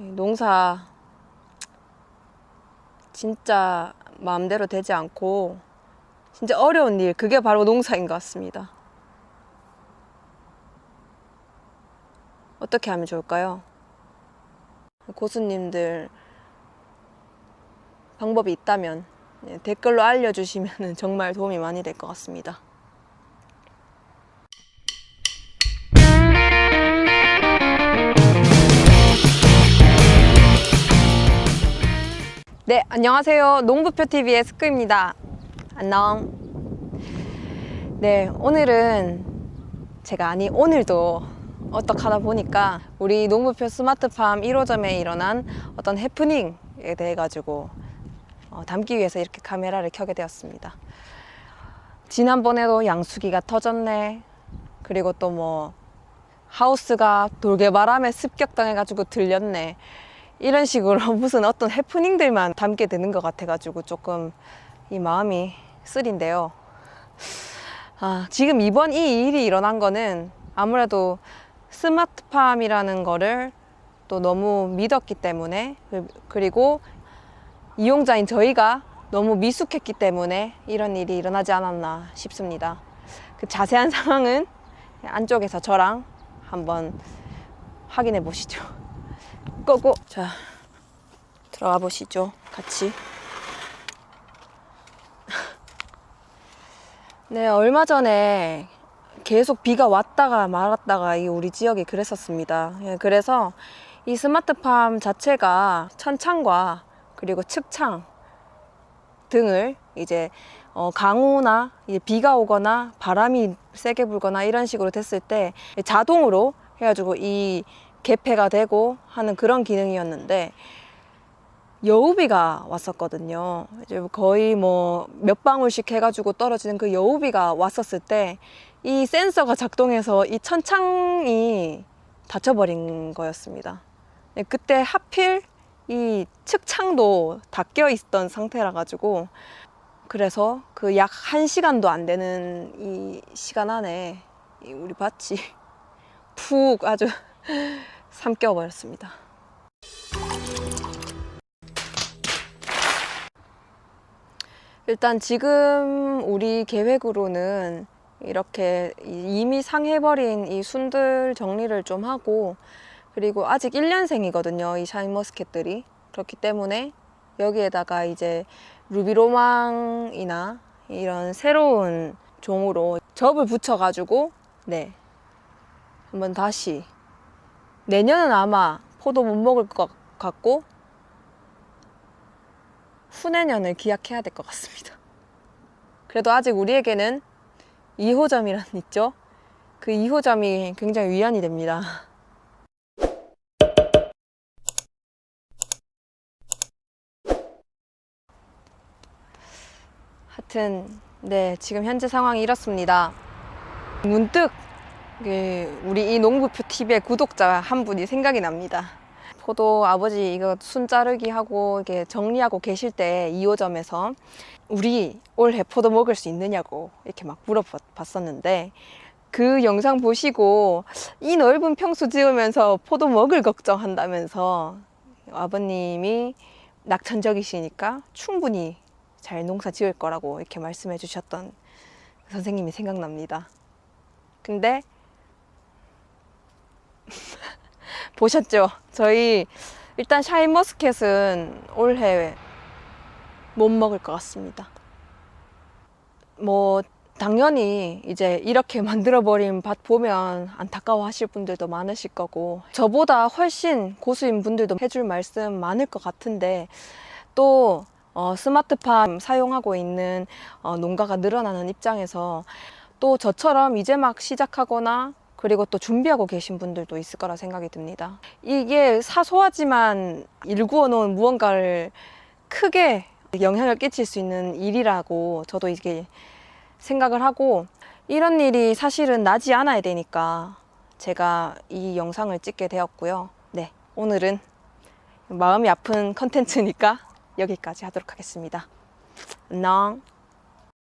이 농사 진짜 마음대로 되지 않고 진짜 어려운 일 그게 바로 농사인 것 같습니다. 어떻게 하면 좋을까요? 고수님들 방법이 있다면 예, 댓글로 알려주시면 정말 도움이 많이 될 것 같습니다. 네, 안녕하세요. 농부표 TV의 스크입니다. 안녕. 네, 오늘은 제가 아니 오늘도 어떡하다 보니까 우리 농부표 스마트팜 1호점에 일어난 어떤 해프닝에 대해 가지고 어, 담기 위해서 이렇게 카메라를 켜게 되었습니다. 지난번에도 양수기가 터졌네. 그리고 또 뭐 하우스가 돌개바람에 습격당해가지고 들렸네. 이런 식으로 무슨 어떤 해프닝들만 담게 되는 것 같아가지고 조금 이 마음이 쓰린데요. 아, 지금 이번 이 일이 일어난 거는 아무래도 스마트팜이라는 거를 또 너무 믿었기 때문에 그- 그리고 이용자인 저희가 너무 미숙했기 때문에 이런 일이 일어나지 않았나 싶습니다. 그 자세한 상황은 안쪽에서 저랑 한번 확인해 보시죠. 고고. 자, 들어가 보시죠. 같이. 네, 얼마 전에 계속 비가 왔다가 말았다가 이 우리 지역이 그랬었습니다. 예, 그래서 이 스마트팜 자체가 천창과 그리고 측창 등을 이제 어, 강우나 비가 오거나 바람이 세게 불거나 이런 식으로 됐을 때 자동으로 해가지고 이 개폐가 되고 하는 그런 기능이었는데 여우비가 왔었거든요. 이제 거의 뭐 몇 방울씩 해가지고 떨어지는 그 여우비가 왔었을 때 이 센서가 작동해서 이 천창이 닫혀버린 거였습니다. 네, 그때 하필 이 측창도 닫혀 있던 상태라 가지고 그래서 그 약 한 시간도 안 되는 이 시간 안에 이 우리 밭이 푹 아주 삼켜 버렸습니다. 일단 지금 우리 계획으로는 이렇게 이미 상해버린 이 순들 정리를 좀 하고 그리고 아직 1년생이거든요. 이 샤인머스켓들이. 그렇기 때문에 여기에다가 이제 루비로망이나 이런 새로운 종으로 접을 붙여가지고 네 한번 다시 내년은 아마 포도 못 먹을 것 같고 후내년을 기약해야 될 것 같습니다. 그래도 아직 우리에게는 2호점이란 있죠? 그 2호점이 굉장히 위안이 됩니다. 하여튼 네 지금 현재 상황이 이렇습니다. 문득 그 우리 이 농부표 TV의 구독자 한 분이 생각이 납니다. 포도 아버지 이거 순 자르기 하고 이렇게 정리하고 계실 때 2호점에서 우리 올해 포도 먹을 수 있느냐고 이렇게 막 물어봤었는데 그 영상 보시고 이 넓은 평수 지으면서 포도 먹을 걱정한다면서 아버님이 낙천적이시니까 충분히 잘 농사 지을 거라고 이렇게 말씀해 주셨던 그 선생님이 생각납니다. 근데 보셨죠? 저희 일단 샤인머스켓은 올해 못 먹을 것 같습니다. 뭐 당연히 이제 이렇게 만들어버린 밭 보면 안타까워 하실 분들도 많으실 거고 저보다 훨씬 고수인 분들도 해줄 말씀 많을 것 같은데 또 어, 스마트팜 사용하고 있는 어, 농가가 늘어나는 입장에서 또 저처럼 이제 막 시작하거나 그리고 또 준비하고 계신 분들도 있을 거라 생각이 듭니다. 이게 사소하지만 일구어 놓은 무언가를 크게 영향을 끼칠 수 있는 일이라고 저도 이게 생각을 하고 이런 일이 사실은 나지 않아야 되니까 제가 이 영상을 찍게 되었고요. 네, 오늘은 마음이 아픈 컨텐츠니까 여기까지 하도록 하겠습니다. 안녕.